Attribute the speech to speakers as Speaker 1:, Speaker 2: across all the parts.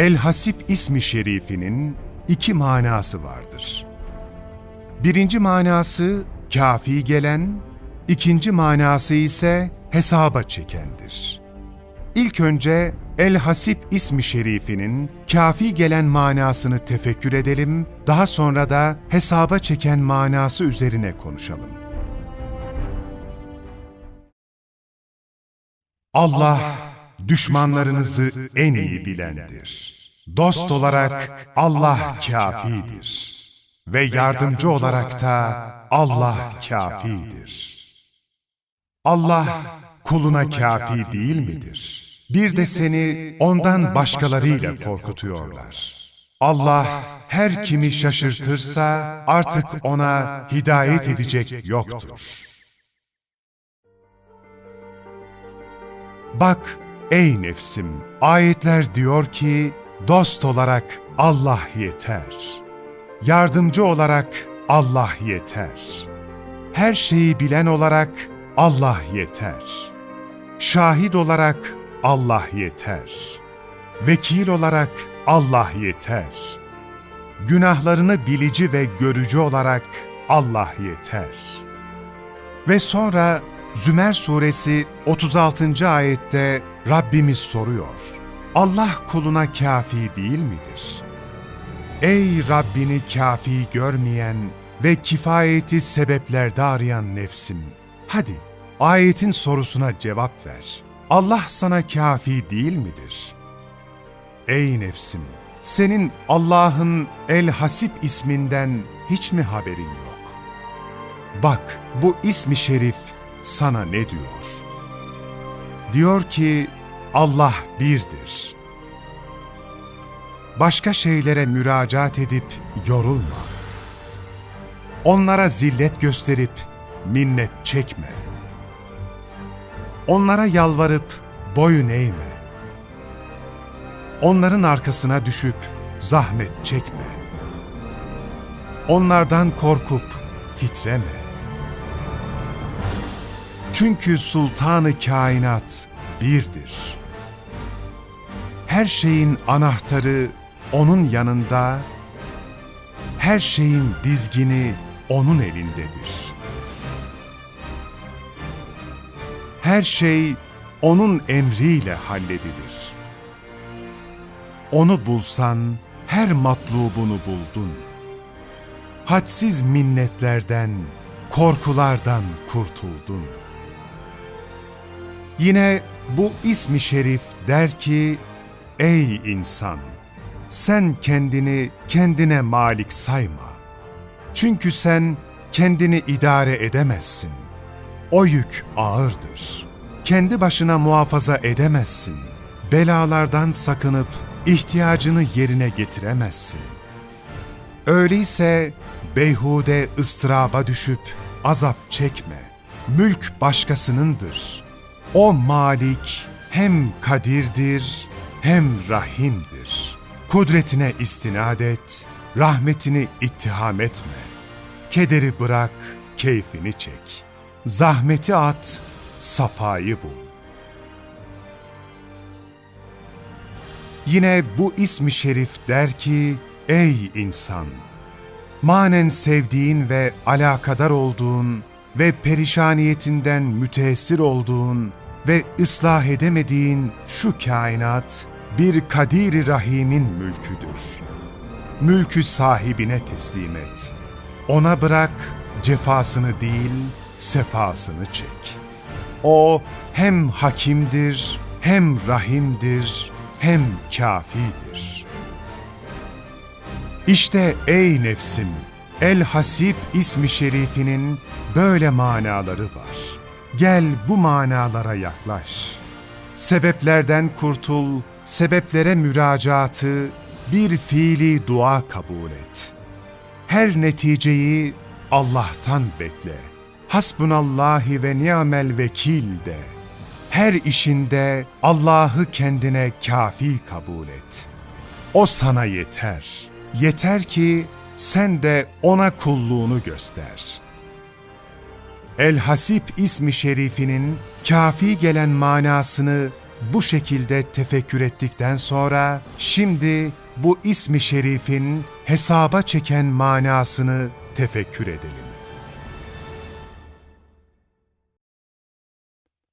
Speaker 1: El-Hasip ismi şerifinin iki manası vardır. Birinci manası kafi gelen, ikinci manası ise hesaba çekendir. İlk önce El-Hasip ismi şerifinin kafi gelen manasını tefekkür edelim, daha sonra da hesaba çeken manası üzerine konuşalım. Allah düşmanlarınızı en iyi bilendir. Dost olarak Allah kafidir. Ve yardımcı olarak da Allah kafidir. Allah kuluna kafi değil midir? Bir de seni ondan başkalarıyla korkutuyorlar. Allah her kimi şaşırtırsa artık ona hidayet edecek yoktur. Bak ey nefsim, ayetler diyor ki, dost olarak Allah yeter. Yardımcı olarak Allah yeter. Her şeyi bilen olarak Allah yeter. Şahit olarak Allah yeter. Vekil olarak Allah yeter. Günahlarını bilici ve görücü olarak Allah yeter. Ve sonra Zümer suresi 36. ayette Rabbimiz soruyor. Allah kuluna kafi değil midir? Ey Rabbini kafi görmeyen ve kifayeti sebeplerde arayan nefsim! Hadi ayetin sorusuna cevap ver. Allah sana kafi değil midir? Ey nefsim! Senin Allah'ın El-Hasip isminden hiç mi haberin yok? Bak bu ismi şerif sana ne diyor? Diyor ki Allah birdir. Başka şeylere müracaat edip yorulma. Onlara zillet gösterip minnet çekme. Onlara yalvarıp boyun eğme. Onların arkasına düşüp zahmet çekme. Onlardan korkup titreme. Çünkü sultanı kainat birdir. Her şeyin anahtarı onun yanında, her şeyin dizgini onun elindedir. Her şey onun emriyle halledilir. Onu bulsan her matlubunu buldun. Hadsiz minnetlerden, korkulardan kurtuldun. Yine bu ismi şerif der ki, Ey insan! Sen kendini kendine malik sayma. Çünkü sen kendini idare edemezsin. O yük ağırdır. Kendi başına muhafaza edemezsin. Belalardan sakınıp ihtiyacını yerine getiremezsin. Öyleyse beyhude ıstıraba düşüp azap çekme. Mülk başkasınındır. O Malik hem kadirdir hem rahimdir. Kudretine istinad et, rahmetini ittiham etme. Kederi bırak, keyfini çek. Zahmeti at, safayı bul. Yine bu ismi şerif der ki, ey insan! Manen sevdiğin ve alakadar olduğun ve perişaniyetinden müteessir olduğun ve ıslah edemediğin şu kainat bir Kadir-i Rahim'in mülküdür. Mülkü sahibine teslim et. Ona bırak, cefasını değil, sefasını çek. O hem hakimdir, hem rahimdir, hem kafidir. İşte ey nefsim, El-Hasip ismi şerifinin böyle manaları var. Gel bu manalara yaklaş. Sebeplerden kurtul, sebeplere müracaatı bir fiili dua kabul et. Her neticeyi Allah'tan bekle. Hasbunallahi ve ni'mel vekil de. Her işinde Allah'ı kendine kafi kabul et. O sana yeter. Yeter ki sen de ona kulluğunu göster.'' El-Hasip ismi şerifinin kafi gelen manasını bu şekilde tefekkür ettikten sonra şimdi bu ismi şerifin hesaba çeken manasını tefekkür edelim.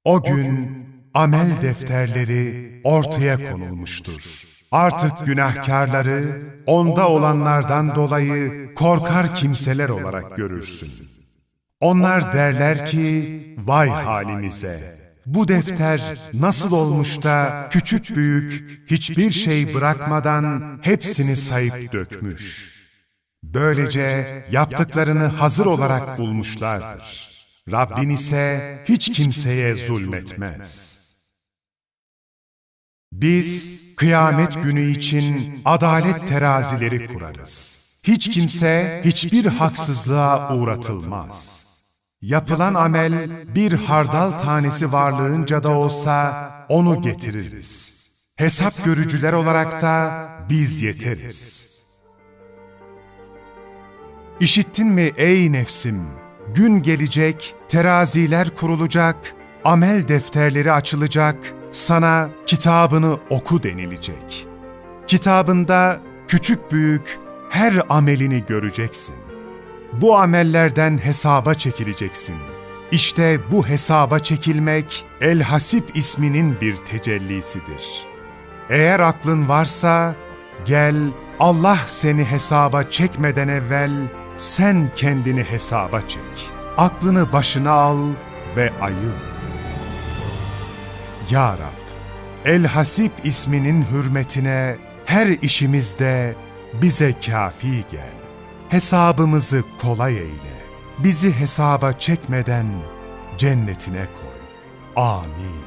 Speaker 1: O gün amel defterleri ortaya konulmuştur. Artık günahkarları onda olanlardan dolayı korkar kimseler olarak görürsün. Onlar derler ki, vay halimize! Bu defter nasıl olmuş da küçük büyük hiçbir şey bırakmadan hepsini sayıp dökmüş. Böylece yaptıklarını hazır olarak bulmuşlardır. Rabbin ise hiç kimseye zulmetmez. Biz kıyamet günü için adalet terazileri kurarız. Hiç kimse hiçbir haksızlığa uğratılmaz. Yapılan amel bir hardal tanesi varlığınca da olsa onu getiririz. Hesap görücüler olarak da biz yeteriz. İşittin mi ey nefsim? Gün gelecek, teraziler kurulacak, amel defterleri açılacak, sana kitabını oku denilecek. Kitabında küçük büyük her amelini göreceksin. Bu amellerden hesaba çekileceksin. İşte bu hesaba çekilmek El Hasip isminin bir tecellisidir. Eğer aklın varsa gel Allah seni hesaba çekmeden evvel sen kendini hesaba çek. Aklını başına al ve ayıl. Ya Rab, El Hasip isminin hürmetine her işimizde bize kafi gel. Hesabımızı kolay eyle. Bizi hesaba çekmeden cennetine koy. Amin.